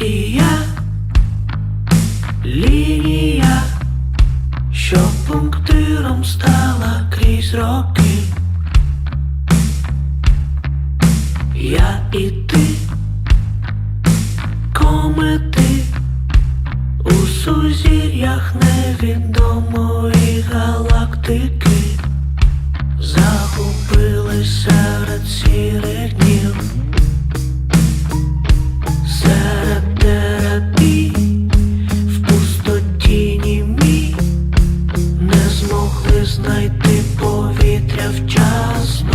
і я лінія, що пунктиром стала крізь роки. Я і ти, комети у сузір'ях невідомої галактики загуби. знайти повітря вчасно.